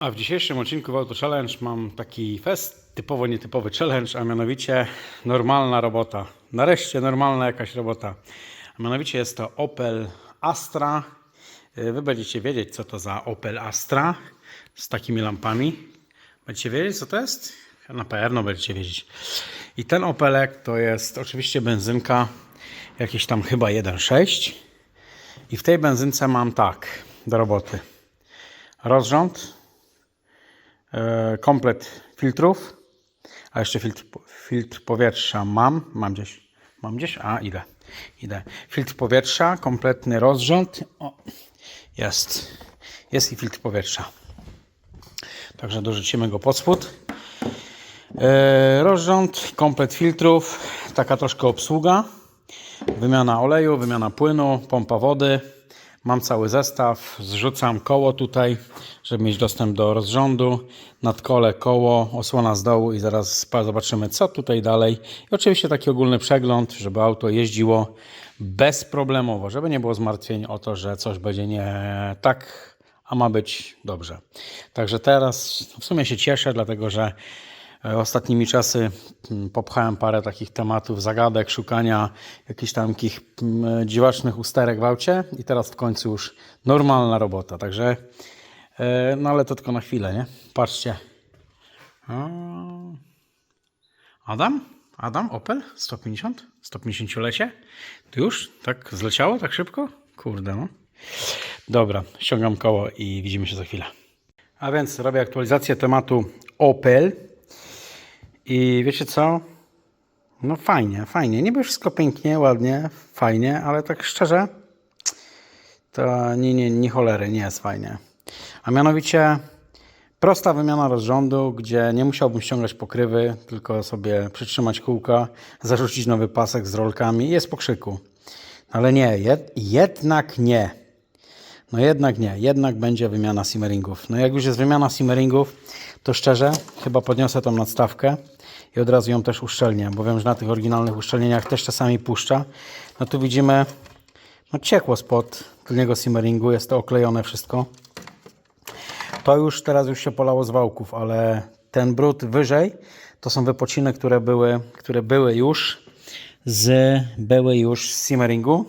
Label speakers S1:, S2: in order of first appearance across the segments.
S1: A w dzisiejszym odcinku Auto Challenge mam taki fest typowo nietypowy challenge, a mianowicie normalna robota. Nareszcie normalna jakaś robota. A mianowicie jest to Opel Astra. Y, Wy będziecie wiedzieć, co to za Opel Astra z takimi lampami. Będziecie wiedzieć, co to jest? Na pewno będziecie wiedzieć. I ten Opelek to jest oczywiście benzynka, jakieś tam chyba 1.6. I w tej benzynce mam tak, do roboty. Rozrząd, komplet filtrów, a jeszcze filtr, filtr powietrza mam, mam gdzieś, mam gdzieś, a idę, idę. Filtr powietrza, kompletny rozrząd, o, jest, jest i filtr powietrza. Także dorzucimy go pod spód. E, rozrząd, komplet filtrów, taka troszkę obsługa, wymiana oleju, wymiana płynu, pompa wody. Mam cały zestaw, zrzucam koło tutaj, żeby mieć dostęp do rozrządu. Nad kole koło, osłona z dołu i zaraz zobaczymy co tutaj dalej. I oczywiście taki ogólny przegląd, żeby auto jeździło bezproblemowo, żeby nie było zmartwień o to, że coś będzie nie tak, a ma być dobrze. Także teraz w sumie się cieszę, dlatego że Ostatnimi czasy mm, popchałem parę takich tematów, zagadek, szukania jakichś tam takich mm, dziwacznych usterek w aucie i teraz w końcu już normalna robota. Także, e, no ale to tylko na chwilę, nie? Patrzcie. Adam? Adam? Opel? 150? 150-lecie? To już? Tak zleciało? Tak szybko? Kurde, no. Dobra, ściągam koło i widzimy się za chwilę. A więc robię aktualizację tematu Opel. I wiecie co? No fajnie, fajnie. Niby wszystko pięknie, ładnie, fajnie, ale tak szczerze, to nie, nie, nie cholery, nie jest fajnie. A mianowicie prosta wymiana rozrządu, gdzie nie musiałbym ściągać pokrywy, tylko sobie przytrzymać kółka, zarzucić nowy pasek z rolkami i jest po krzyku. Ale nie, jed, jednak nie. No jednak nie, jednak będzie wymiana simmeringów. No jak już jest wymiana simmeringów, to szczerze, chyba podniosę tą nadstawkę od razu ją też uszczelnię, bo wiem, że na tych oryginalnych uszczelnieniach też czasami puszcza. No tu widzimy, no ciekło spod tylnego simmeringu, jest to oklejone wszystko. To już teraz już się polało z wałków, ale ten brud wyżej to są wypociny, które były, które były już z, były już z simmeringu.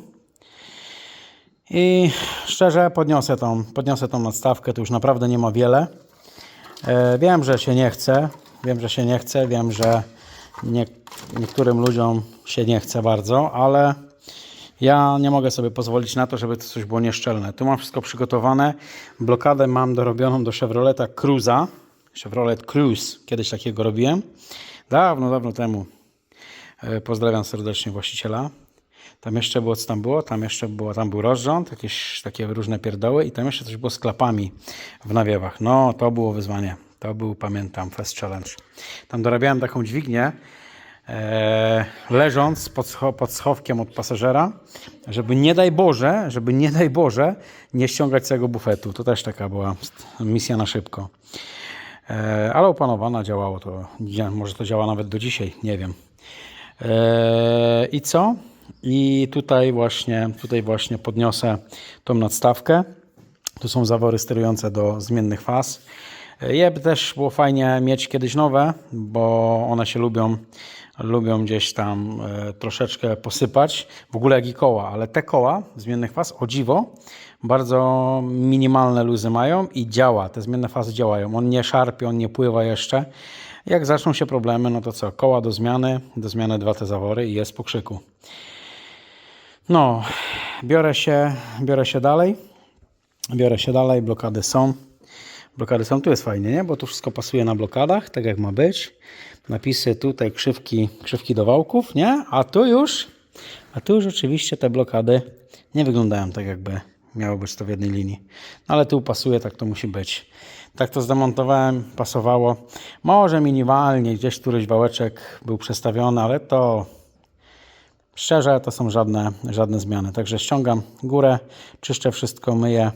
S1: I szczerze podniosę tą, podniosę tą nadstawkę, to już naprawdę nie ma wiele. E, wiem, że się nie chce, wiem, że się nie chce, wiem, że nie, niektórym ludziom się nie chce bardzo, ale ja nie mogę sobie pozwolić na to, żeby to coś było nieszczelne. Tu mam wszystko przygotowane. Blokadę mam dorobioną do Chevroleta Cruza. Chevrolet Cruze, kiedyś takiego robiłem. Dawno, dawno temu. E, Pozdrawiam serdecznie właściciela. Tam jeszcze było, co tam było? Tam jeszcze było, tam był rozrząd, jakieś takie różne pierdoły i tam jeszcze coś było z klapami w nawiewach. No, to było wyzwanie. To był, pamiętam, Fest Challenge. Tam dorabiałem taką dźwignię, e, leżąc pod, scho- pod schowkiem od pasażera, żeby nie daj Boże, żeby nie daj Boże nie ściągać całego bufetu. To też taka była misja na szybko. E, ale opanowana, działało to. Nie, Może to działa nawet do dzisiaj, nie wiem. E, I co? I tutaj właśnie, tutaj właśnie podniosę tą nadstawkę. Tu są zawory sterujące do zmiennych faz. Je też było fajnie mieć kiedyś nowe, bo one się lubią, lubią gdzieś tam e, troszeczkę posypać. W ogóle jak i koła, ale te koła zmiennych faz, o dziwo, bardzo minimalne luzy mają i działa. Te zmienne fazy działają. On nie szarpie, on nie pływa jeszcze. Jak zaczną się problemy, no to co? Koła do zmiany, do zmiany dwa te zawory i jest po krzyku. No, biorę się, biorę się dalej. Biorę się dalej, blokady są. Blokady są, tu jest fajnie, nie? Bo tu wszystko pasuje na blokadach, tak jak ma być. Napisy tutaj, krzywki, krzywki do wałków, nie? A tu już, a tu już oczywiście te blokady nie wyglądają tak, jakby miało być to w jednej linii. No ale tu pasuje, tak to musi być. Tak to zdemontowałem, pasowało. Może minimalnie gdzieś któryś wałeczek był przestawiony, ale to Szczerze, to są żadne, żadne zmiany. Także ściągam górę, czyszczę wszystko, myję,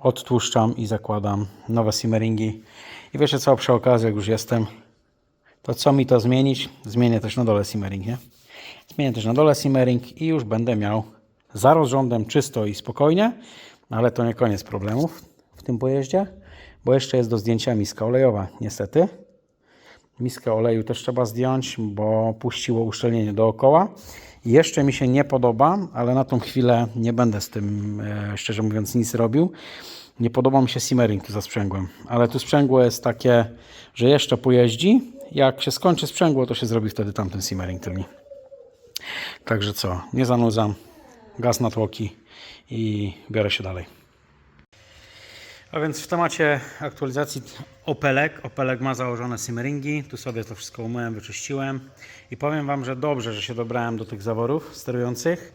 S1: odtłuszczam i zakładam nowe simmeringi. I wiecie co, przy okazji, jak już jestem, to co mi to zmienić? Zmienię też na dole simmering, nie? Zmienię też na dole simmering i już będę miał za rozrządem czysto i spokojnie, ale to nie koniec problemów w tym pojeździe, bo jeszcze jest do zdjęcia miska olejowa, niestety. Miskę oleju też trzeba zdjąć, bo puściło uszczelnienie dookoła. Jeszcze mi się nie podoba, ale na tą chwilę nie będę z tym, e, szczerze mówiąc, nic robił. Nie podoba mi się simmering tu za sprzęgłem, ale tu sprzęgło jest takie, że jeszcze pojeździ. Jak się skończy sprzęgło, to się zrobi wtedy tamten simmering tylni. Także co, nie zanudzam, gaz na tłoki i biorę się dalej. A więc w temacie aktualizacji Opelek. Opelek ma założone simmeringi. Tu sobie to wszystko umyłem, wyczyściłem. I powiem Wam, że dobrze, że się dobrałem do tych zaworów sterujących.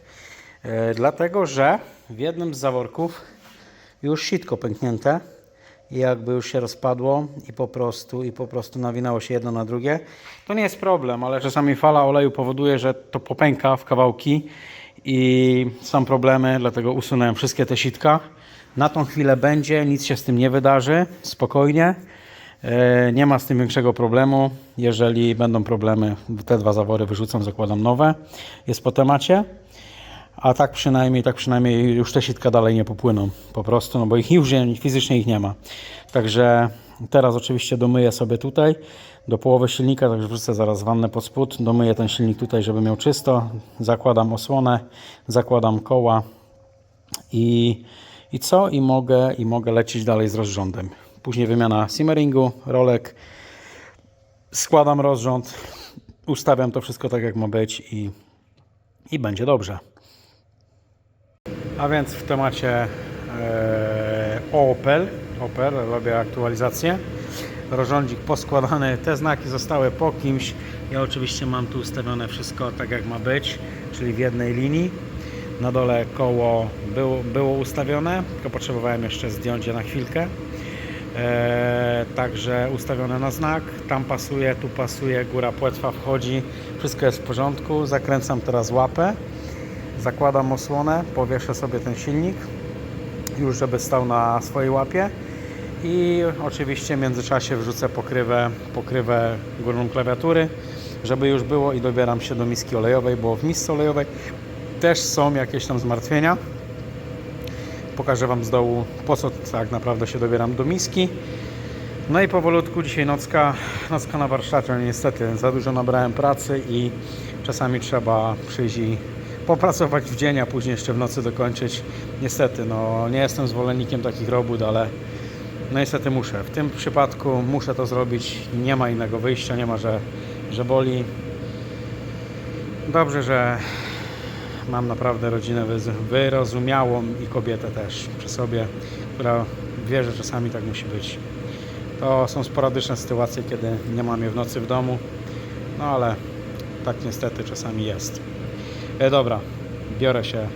S1: E, dlatego, że w jednym z zaworków już sitko pęknięte i jakby już się rozpadło i po prostu i po prostu nawinało się jedno na drugie. To nie jest problem, ale czasami fala oleju powoduje, że to popęka w kawałki i są problemy, dlatego usunąłem wszystkie te sitka. Na tą chwilę będzie, nic się z tym nie wydarzy, spokojnie. E, Nie ma z tym większego problemu. Jeżeli będą problemy, te dwa zawory wyrzucam, zakładam nowe. Jest po temacie. A tak przynajmniej, tak przynajmniej już te sitka dalej nie popłyną po prostu, no bo ich już nie- fizycznie ich nie ma. Także teraz oczywiście domyję sobie tutaj do połowy silnika, także wrzucę zaraz wannę pod spód, domyję ten silnik tutaj, żeby miał czysto, zakładam osłonę, zakładam koła i, i co? I mogę, I mogę lecieć dalej z rozrządem. Później wymiana simmeringu, rolek, składam rozrząd, ustawiam to wszystko tak jak ma być i, i będzie dobrze. A więc w temacie e, Opel, Opel, robię aktualizację. Rozrządzik poskładany, te znaki zostały po kimś. Ja oczywiście mam tu ustawione wszystko tak jak ma być, czyli w jednej linii. Na dole koło było, było ustawione, tylko potrzebowałem jeszcze zdjąć je na chwilkę. E, także ustawione na znak, tam pasuje, tu pasuje, góra płetwa wchodzi, wszystko jest w porządku. Zakręcam teraz łapę, zakładam osłonę, powieszę sobie ten silnik, już żeby stał na swojej łapie i oczywiście w międzyczasie wrzucę pokrywę, pokrywę górną klawiatury, żeby już było i dobieram się do miski olejowej, bo w misce olejowej też są jakieś tam zmartwienia. Pokażę Wam z dołu, po co tak naprawdę się dobieram do miski. No i powolutku dzisiaj nocka, nocka na warsztacie. Niestety za dużo nabrałem pracy i czasami trzeba przyjść i popracować w dzień, a później jeszcze w nocy dokończyć. Niestety, no nie jestem zwolennikiem takich robót, ale no niestety muszę. W tym przypadku muszę to zrobić. Nie ma innego wyjścia, nie ma, że, że boli. Dobrze, że mam naprawdę rodzinę wyrozumiałą i kobietę też przy sobie, która wie, że czasami tak musi być. To są sporadyczne sytuacje, kiedy nie mam je w nocy w domu, no ale tak niestety czasami jest. E, dobra, biorę się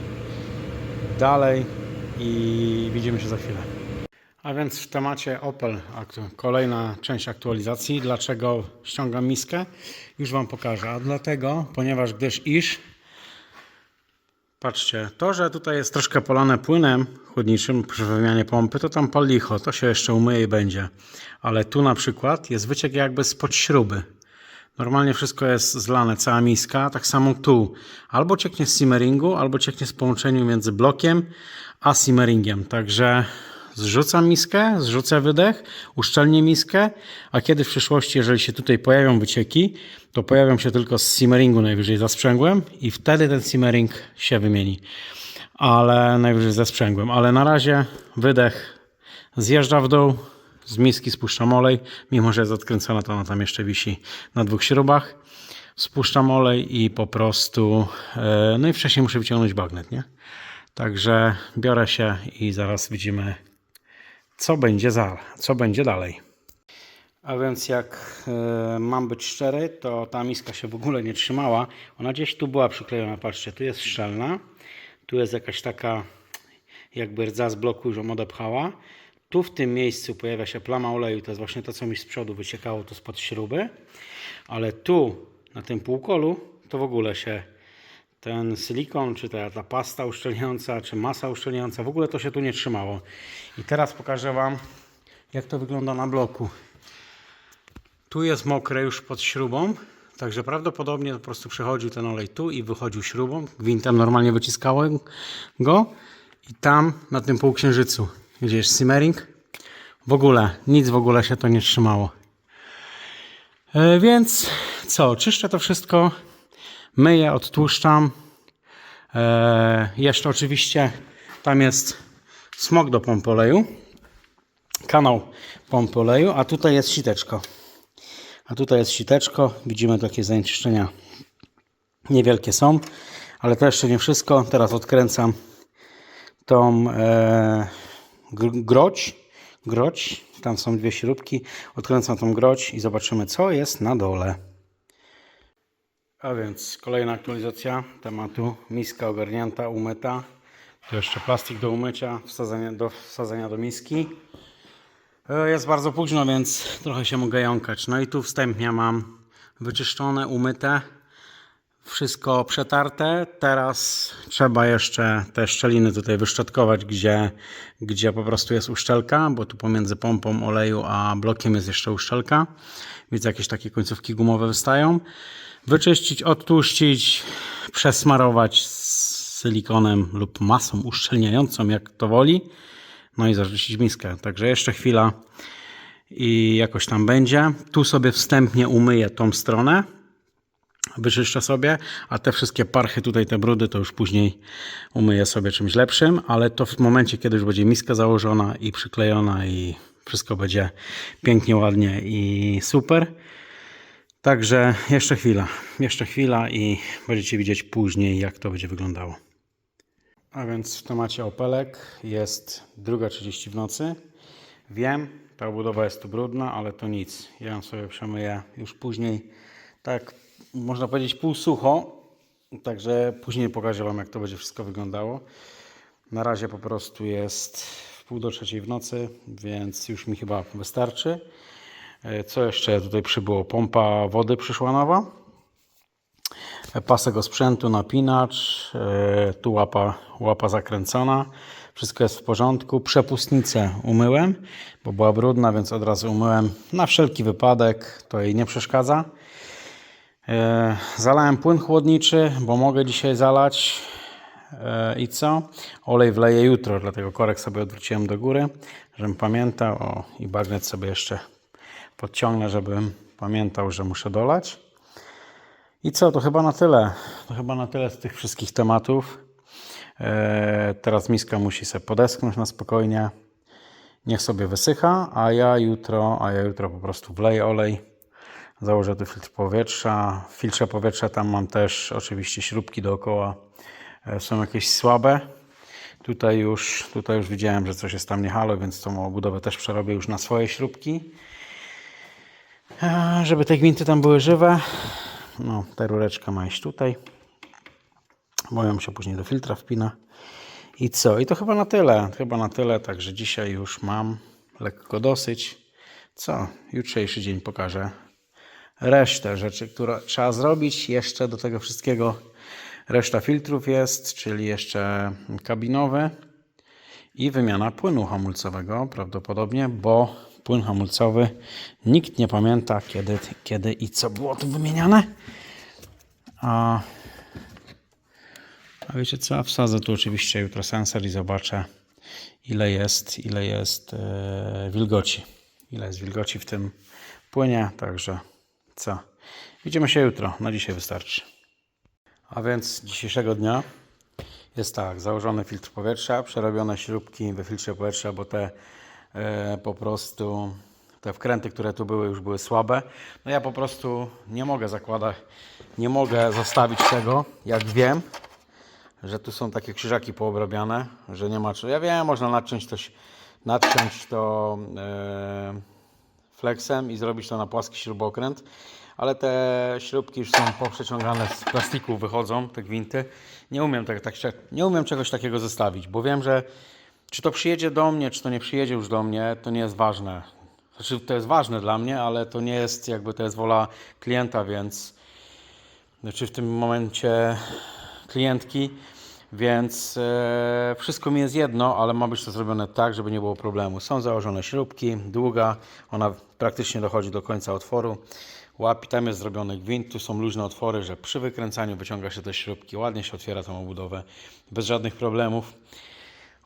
S1: dalej i widzimy się za chwilę. A więc w temacie Opel, kolejna część aktualizacji. Dlaczego ściągam miskę? Już Wam pokażę. A dlatego, ponieważ gdyż iż Patrzcie, to, że tutaj jest troszkę polane płynem chłodniczym przy wymianie pompy, to tam pal licho, to się jeszcze umyje i będzie. Ale tu na przykład jest wyciek jakby spod śruby. Normalnie wszystko jest zlane, cała miska, tak samo tu. Albo cieknie z simmeringu, albo cieknie z połączeniu między blokiem a simmeringiem. Także zrzucam miskę, zrzucę wydech, uszczelnię miskę, a kiedy w przyszłości, jeżeli się tutaj pojawią wycieki, to pojawią się tylko z simmeringu najwyżej za sprzęgłem i wtedy ten simmering się wymieni. Ale najwyżej ze sprzęgłem. Ale na razie wydech zjeżdża w dół, z miski spuszczam olej, mimo że jest odkręcona, to ona tam jeszcze wisi na dwóch śrubach. Spuszczam olej i po prostu, e, no i wcześniej muszę wyciągnąć bagnet, nie? Także biorę się i zaraz widzimy, co będzie, za, co będzie dalej. A więc jak e, mam być szczery, to ta miska się w ogóle nie trzymała. Ona gdzieś tu była przyklejona, patrzcie, tu jest szczelna, tu jest jakaś taka jakby rdza z bloku już ją odepchała. Tu w tym miejscu pojawia się plama oleju, to jest właśnie to, co mi z przodu wyciekało tu spod śruby. Ale tu, na tym półkolu, to w ogóle się ten silikon, czy ta, ta pasta uszczelniająca, czy masa uszczelniająca, w ogóle to się tu nie trzymało. I teraz pokażę Wam, jak to wygląda na bloku. Tu jest mokre już pod śrubą, także prawdopodobnie po prostu przechodził ten olej tu i wychodził śrubą. Gwintem normalnie wyciskałem go i tam na tym półksiężycu, gdzie jest simmering, W ogóle, nic w ogóle się to nie trzymało. E, więc co, czyszczę to wszystko, myję, odtłuszczam. E, jeszcze oczywiście tam jest smok do pompy oleju, kanał pompy oleju, a tutaj jest siteczko. A tutaj jest siteczko, widzimy takie zanieczyszczenia niewielkie są, ale to jeszcze nie wszystko. Teraz odkręcam tą e, gr- groć, groć, tam są dwie śrubki, odkręcam tą groć i zobaczymy co jest na dole. A więc kolejna aktualizacja tematu, miska ogarnięta, umyta, tu jeszcze plastik do umycia, wsadzenia do, wsadzenia do miski. E, Jest bardzo późno, więc trochę się mogę jąkać. No i tu wstępnie mam wyczyszczone, umyte, wszystko przetarte. Teraz trzeba jeszcze te szczeliny tutaj wyszczotkować, gdzie, gdzie po prostu jest uszczelka, bo tu pomiędzy pompą oleju a blokiem jest jeszcze uszczelka, więc jakieś takie końcówki gumowe wystają. Wyczyścić, odtłuścić, przesmarować silikonem lub masą uszczelniającą, jak to woli. No i zarzucić miskę. Także jeszcze chwila i jakoś tam będzie. Tu sobie wstępnie umyję tą stronę. Wyczyszczę sobie, a te wszystkie parchy, tutaj te brudy, to już później umyję sobie czymś lepszym, ale to w momencie, kiedy już będzie miska założona i przyklejona i wszystko będzie pięknie, ładnie i super. Także jeszcze chwila, jeszcze chwila i będziecie widzieć później, jak to będzie wyglądało. A więc w temacie opelek jest 2.30 w nocy. Wiem, ta obudowa jest tu brudna, ale to nic. Ja ją sobie przemyję już później. Tak, można powiedzieć półsucho. Także później pokażę Wam, jak to będzie wszystko wyglądało. Na razie po prostu jest pół do trzeciej w nocy, więc już mi chyba wystarczy. E, Co jeszcze tutaj przybyło? Pompa wody przyszła nowa pasek sprzętu, napinacz, e, tu łapa, łapa zakręcona, wszystko jest w porządku. Przepustnicę umyłem, bo była brudna, więc od razu umyłem na wszelki wypadek, to jej nie przeszkadza. E, Zalałem płyn chłodniczy, bo mogę dzisiaj zalać. I co? Olej wleję jutro, dlatego korek sobie odwróciłem do góry, żebym pamiętał. O, i bagnet sobie jeszcze podciągnę, żebym pamiętał, że muszę dolać. I co, to chyba na tyle. To chyba na tyle z tych wszystkich tematów. E, teraz miska musi sobie podeschnąć na spokojnie. Niech sobie wysycha, a ja jutro, a ja jutro po prostu wleję olej. Założę tu filtr powietrza. W filtrze powietrza tam mam też oczywiście śrubki dookoła. E, są jakieś słabe. Tutaj już, tutaj już widziałem, że coś jest tam nie halo, więc tą obudowę też przerobię już na swoje śrubki. Żeby te gwinty tam były żywe. No, ta rureczka ma iść tutaj. Moją się później do filtra wpina. I co? I to chyba na tyle. Chyba na tyle, także dzisiaj już mam lekko dosyć. Co? Jutrzejszy dzień pokażę resztę rzeczy, które trzeba zrobić. Jeszcze do tego wszystkiego reszta filtrów jest, czyli jeszcze kabinowy i wymiana płynu hamulcowego prawdopodobnie, bo płyn hamulcowy nikt nie pamięta kiedy, kiedy i co było tu wymieniane. A, a wiecie co? Wsadzę tu oczywiście jutro sensor i zobaczę ile jest, ile jest e, wilgoci. Ile jest wilgoci w tym płynie, także co? Widzimy się jutro. Na dzisiaj wystarczy. A więc dzisiejszego dnia jest tak, założony filtr powietrza, przerobione śrubki we filtrze powietrza, bo te po prostu te wkręty, które tu były, już były słabe. No ja po prostu nie mogę zakładać, nie mogę zostawić tego, jak wiem, że tu są takie krzyżaki poobrabiane, że nie ma. Ja wiem, można nadciąć to, nadciąć to e, flexem i zrobić to na płaski śrubokręt, ale te śrubki już są poprzeciągane z plastiku, wychodzą te gwinty. Nie umiem, tak, tak, nie umiem czegoś takiego zostawić, bo wiem, że czy to przyjedzie do mnie, czy to nie przyjedzie już do mnie, to nie jest ważne. Znaczy, to jest ważne dla mnie, ale to nie jest jakby to jest wola klienta, więc znaczy w tym momencie klientki, więc e, wszystko mi jest jedno, ale ma być to zrobione tak, żeby nie było problemu. Są założone śrubki, długa, ona praktycznie dochodzi do końca otworu. Łapi, tam jest zrobiony gwint, tu są luźne otwory, że przy wykręcaniu wyciąga się te śrubki, ładnie się otwiera tą obudowę, bez żadnych problemów.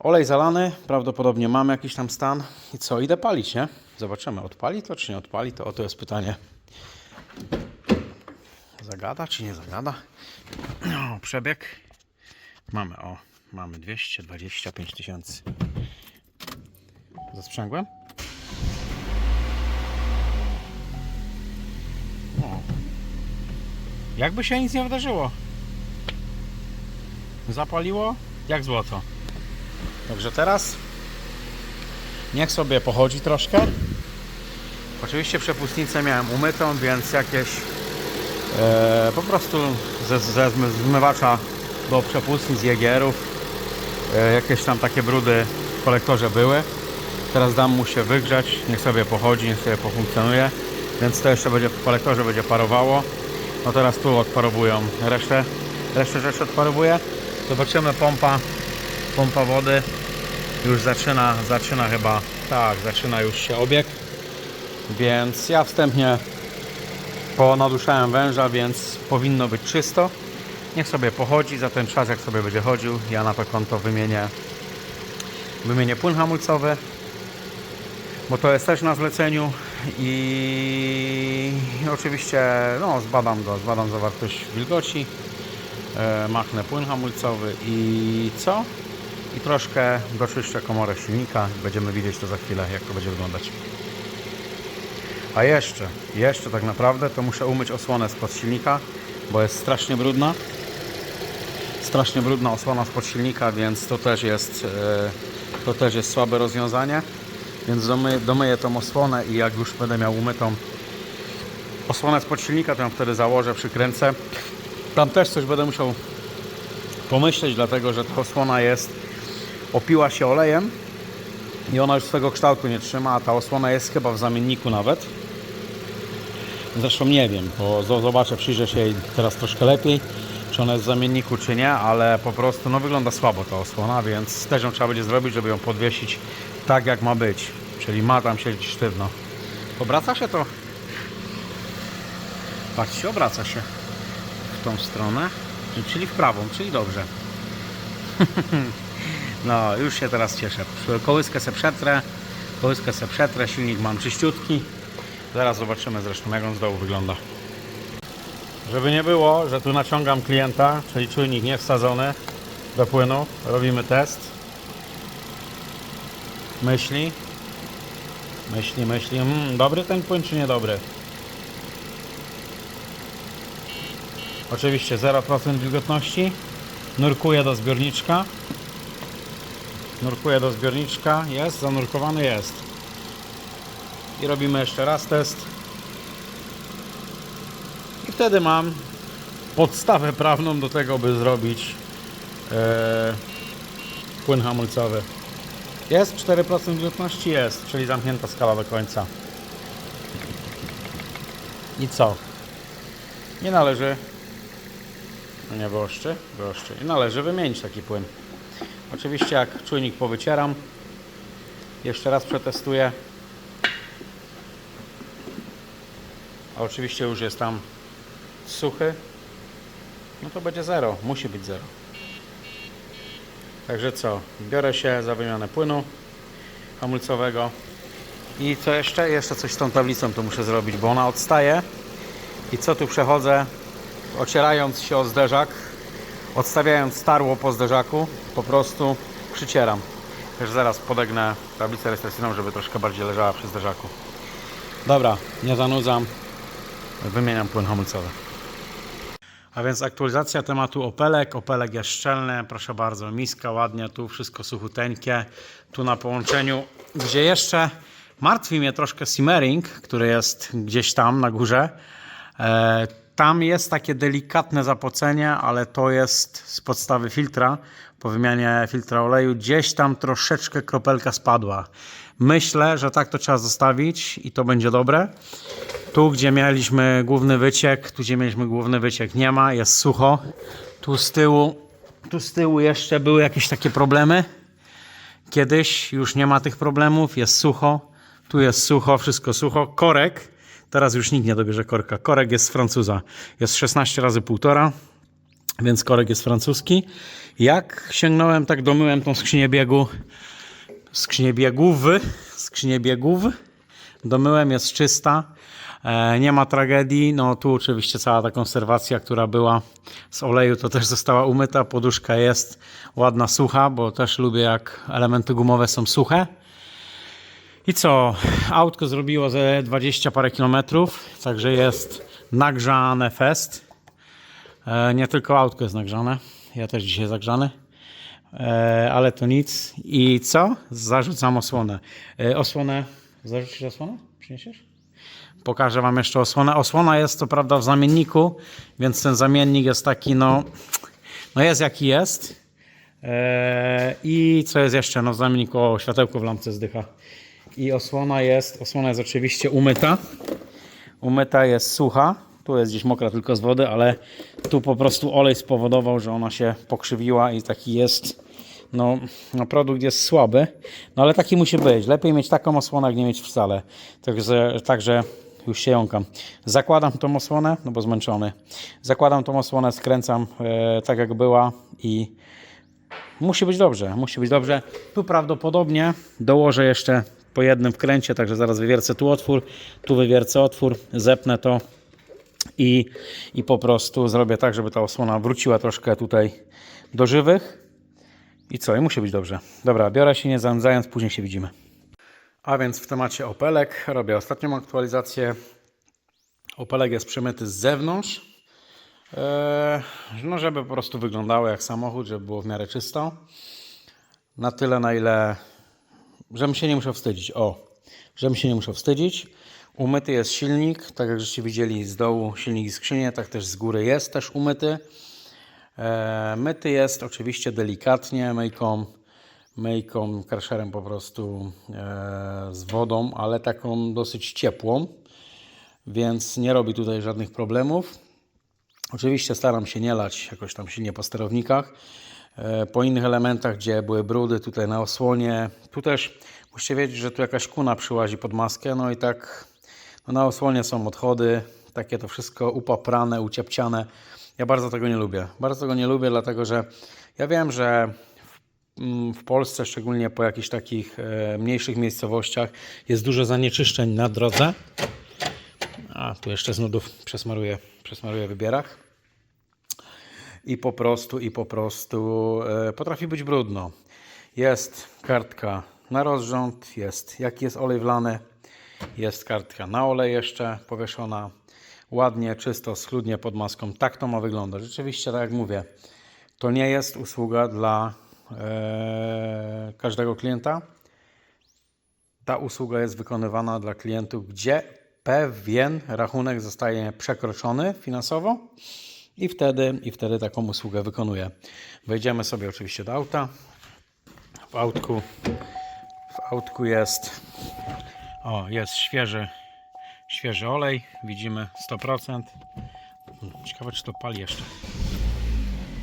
S1: Olej zalany, prawdopodobnie mam jakiś tam stan. I co, idę palić, nie? Zobaczymy, odpali to czy nie odpali to? Oto jest pytanie. Zagada czy nie zagada? No, przebieg. Mamy, o, mamy 225 tysięcy. Zasprzęgłem? O. Jakby się nic nie wydarzyło. Zapaliło jak złoto. Także teraz niech sobie pochodzi troszkę. Oczywiście przepustnicę miałem umytą, więc jakieś e, po prostu ze, ze zmy- zmywacza do przepustnic jegierów e, jakieś tam takie brudy w kolektorze były. Teraz dam mu się wygrzać, niech sobie pochodzi, niech sobie pofunkcjonuje. Więc to jeszcze będzie w kolektorze będzie parowało. No teraz tu odparowują resztę, resztę rzeczy odparowuję. Zobaczymy pompa, pompa wody już zaczyna, zaczyna chyba, tak, zaczyna już się obieg. Więc ja wstępnie ponaduszałem węża, więc powinno być czysto. Niech sobie pochodzi, za ten czas jak sobie będzie chodził, ja na to konto wymienię, wymienię płyn hamulcowy, bo to jest też na zleceniu i oczywiście no, zbadam go, zbadam zawartość wilgoci, e, machnę płyn hamulcowy i co? I troszkę doczyszczę komorę silnika będziemy widzieć to za chwilę, jak to będzie wyglądać. A jeszcze, jeszcze tak naprawdę to muszę umyć osłonę spod silnika, bo jest strasznie brudna. Strasznie brudna osłona spod silnika, więc to też jest, e, to też jest słabe rozwiązanie. Więc domy, domyję tą osłonę i jak już będę miał umytą osłonę spod silnika, to ją wtedy założę, przykręcę. Tam też coś będę musiał pomyśleć, dlatego że ta osłona jest, opiła się olejem i ona już swego kształtu nie trzyma, a ta osłona jest chyba w zamienniku nawet. Zresztą nie wiem, bo zo- zobaczę, przyjrzę się jej teraz troszkę lepiej, czy ona jest w zamienniku, czy nie, ale po prostu no, wygląda słabo ta osłona, więc też ją trzeba będzie zrobić, żeby ją podwiesić tak jak ma być. Czyli ma tam siedzieć sztywno. Obraca się to? Patrzcie, obraca się w tą stronę, czyli w prawą, czyli dobrze. No, już się teraz cieszę. Kołyskę se przetrę, kołyskę se przetrę, silnik mam czyściutki. Zaraz zobaczymy zresztą jak on z dołu wygląda. Żeby nie było, że tu naciągam klienta, czyli czujnik nie wsadzony do płynu, robimy test. Myśli. Myśli, myśli. Mm, dobry ten płyn czy niedobry? Oczywiście 0% wilgotności. Nurkuję do zbiorniczka. Nurkuję do zbiorniczka. Jest, zanurkowany jest. I robimy jeszcze raz test. I wtedy mam podstawę prawną do tego, by zrobić e, płyn hamulcowy. Jest 4% wilgotności? Jest, czyli zamknięta skala do końca. I co? Nie należy. No nie wyoszczy? Wyoszczy. I należy wymienić taki płyn. Oczywiście jak czujnik powycieram, jeszcze raz przetestuję. A oczywiście już jest tam suchy. No to będzie zero. Musi być zero. Także co? Biorę się za wymianę płynu hamulcowego. I co jeszcze? Jeszcze coś z tą tablicą tu muszę zrobić, bo ona odstaje. I co tu przechodzę? Ocierając się o zderzak, odstawiając starło po zderzaku, po prostu przycieram. Też zaraz podegnę tablicę rejestracyjną, żeby troszkę bardziej leżała przy zderzaku. Dobra, nie zanudzam. Wymieniam płyn hamulcowy. A więc aktualizacja tematu opelek. Opelek jest szczelny, proszę bardzo, miska ładnie, tu wszystko suchuteńkie. Tu na połączeniu, gdzie jeszcze martwi mnie troszkę simmering, który jest gdzieś tam na górze. Tam jest takie delikatne zapocenie, ale to jest z podstawy filtra. Po wymianie filtra oleju gdzieś tam troszeczkę kropelka spadła. Myślę, że tak to trzeba zostawić i to będzie dobre. Tu, gdzie mieliśmy główny wyciek, tu, gdzie mieliśmy główny wyciek, nie ma, jest sucho. Tu z tyłu, tu z tyłu jeszcze były jakieś takie problemy. Kiedyś już nie ma tych problemów, jest sucho. Tu jest sucho, wszystko sucho. Korek, teraz już nikt nie dobierze korka. Korek jest z Francuza. Jest 16 razy 1,5. więc korek jest francuski. Jak sięgnąłem, tak domyłem tą skrzynię biegu, skrzynię biegów, skrzynię biegów, domyłem, jest czysta, e, nie ma tragedii, no tu oczywiście cała ta konserwacja, która była z oleju, to też została umyta, poduszka jest ładna, sucha, bo też lubię jak elementy gumowe są suche. I co? Autko zrobiło ze 20 parę kilometrów, także jest nagrzane fest. E, nie tylko autko jest nagrzane, ja też dzisiaj zagrzany. E, ale to nic. I co? Zarzucam osłonę. E, osłonę. Zarzucisz osłonę? Przyniesiesz? Pokażę Wam jeszcze osłonę. Osłona jest to prawda w zamienniku, więc ten zamiennik jest taki, no, no jest jaki jest. I co jest jeszcze? No w zamienniku o, światełko w lampce zdycha. I osłona jest, osłona jest oczywiście umyta. Umyta jest sucha. Tu jest gdzieś mokra tylko z wody, ale tu po prostu olej spowodował, że ona się pokrzywiła i taki jest. No, no produkt jest słaby, no ale taki musi być. Lepiej mieć taką osłonę, jak nie mieć wcale. Także, także już się jąkam. Zakładam tą osłonę, no bo zmęczony. Zakładam tą osłonę, skręcam e, tak jak była i musi być dobrze. Musi być dobrze. Tu prawdopodobnie dołożę jeszcze po jednym wkręcie, także zaraz wywiercę tu otwór, tu wywiercę otwór, zepnę to i, i po prostu zrobię tak, żeby ta osłona wróciła troszkę tutaj do żywych. I co? I musi być dobrze. Dobra, biorę się nie zanudzając, później się widzimy. A więc w temacie opelek robię ostatnią aktualizację. Opelek jest przemyty z zewnątrz. Eee, no, żeby po prostu wyglądało jak samochód, żeby było w miarę czysto. Na tyle, na ile żebym się nie musiał wstydzić. O, żebym się nie musiał wstydzić. Umyty jest silnik, tak jak żeście widzieli z dołu silnik i skrzynię, tak też z góry jest też umyty. E, myty jest oczywiście delikatnie, myjką, myjką, karszerem po prostu e, z wodą, ale taką dosyć ciepłą, więc nie robi tutaj żadnych problemów. Oczywiście staram się nie lać jakoś tam silnie po sterownikach. E, po innych elementach, gdzie były brudy, tutaj na osłonie. Tu też musicie wiedzieć, że tu jakaś kuna przyłazi pod maskę, no i tak no na osłonie są odchody, takie to wszystko upaprane, uciepciane. Ja bardzo tego nie lubię. Bardzo tego nie lubię, dlatego że ja wiem, że w, mm, Polsce, szczególnie po jakichś takich e, mniejszych miejscowościach, jest dużo zanieczyszczeń na drodze. A, tu jeszcze z nudów przesmaruję, przesmaruję wybierach. I po prostu, i po prostu e, potrafi być brudno. Jest kartka na rozrząd, jest jaki jest olej wlany, jest kartka na olej jeszcze powieszona. Ładnie, czysto, schludnie pod maską. Tak to ma wyglądać. Rzeczywiście, tak jak mówię, to nie jest usługa dla e, każdego klienta. Ta usługa jest wykonywana dla klientów, gdzie pewien rachunek zostaje przekroczony finansowo i wtedy, i wtedy taką usługę wykonuję. Wejdziemy sobie oczywiście do auta. W autku, w autku jest o, jest świeży, świeży olej. Widzimy 100%. Ciekawe, czy to pali jeszcze.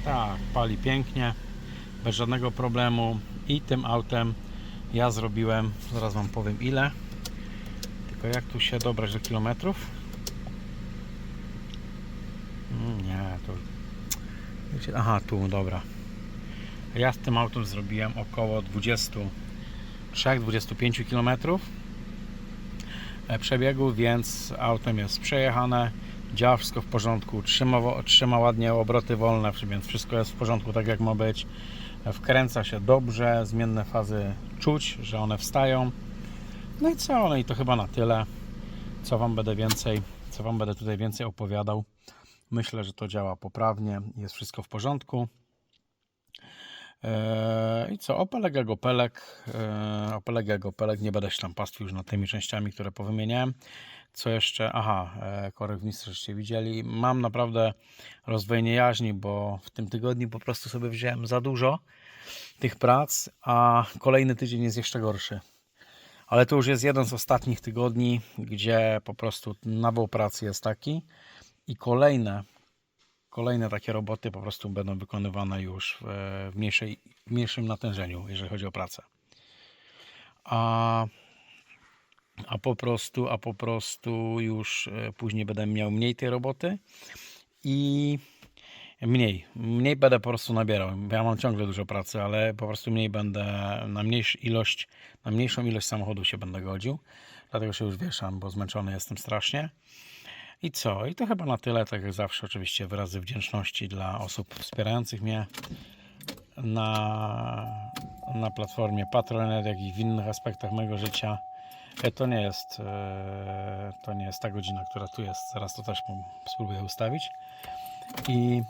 S1: Tak, pali pięknie, bez żadnego problemu. I tym autem ja zrobiłem, zaraz Wam powiem ile. Tylko jak tu się dobrać do kilometrów? Mm, Nie, to. Wiecie, Aha, tu, dobra. Ja z tym autem zrobiłem około 23-25 kilometrów e, przebiegu, więc autem jest przejechane, działa wszystko w porządku, trzyma, trzyma ładnie obroty wolne, więc wszystko jest w porządku tak jak ma być. E, Wkręca się dobrze, zmienne fazy czuć, że one wstają. No i co? No i to chyba na tyle. Co Wam będę więcej, co Wam będę tutaj więcej opowiadał. Myślę, że to działa poprawnie, jest wszystko w porządku. Eee, I co? Opelek jak opelek. Eee, opelek jak opelek. Nie będę się tam pastwił już nad tymi częściami, które powymieniałem. Co jeszcze? Aha, e, korek w mistrz widzieli. Mam naprawdę rozdwojenie jaźni, bo w tym tygodniu po prostu sobie wziąłem za dużo tych prac, a kolejny tydzień jest jeszcze gorszy. Ale to już jest jeden z ostatnich tygodni, gdzie po prostu nawał pracy jest taki i kolejne kolejne takie roboty po prostu będą wykonywane już w, w, mniejszej, w mniejszym natężeniu, jeżeli chodzi o pracę. A, a po prostu, a po prostu już e, później będę miał mniej tej roboty i Mniej. Mniej będę po prostu nabierał. Ja mam ciągle dużo pracy, ale po prostu mniej będę, na mniejszą ilość, na mniejszą ilość samochodów się będę godził. Dlatego się już wieszam, bo zmęczony jestem strasznie. I co? I to chyba na tyle. Tak jak zawsze, oczywiście wyrazy wdzięczności dla osób wspierających mnie na, na platformie Patronite, jak i w innych aspektach mojego życia. E, To nie jest e, to nie jest ta godzina, która tu jest. Zaraz to też spróbuję ustawić. I,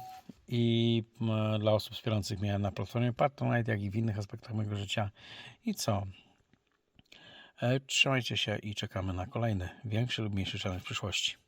S1: i dla osób wspierających mnie na platformie Patronite, jak i w innych aspektach mojego życia. I co? E, Trzymajcie się i czekamy na kolejny, większy lub mniejszy challenge w przyszłości.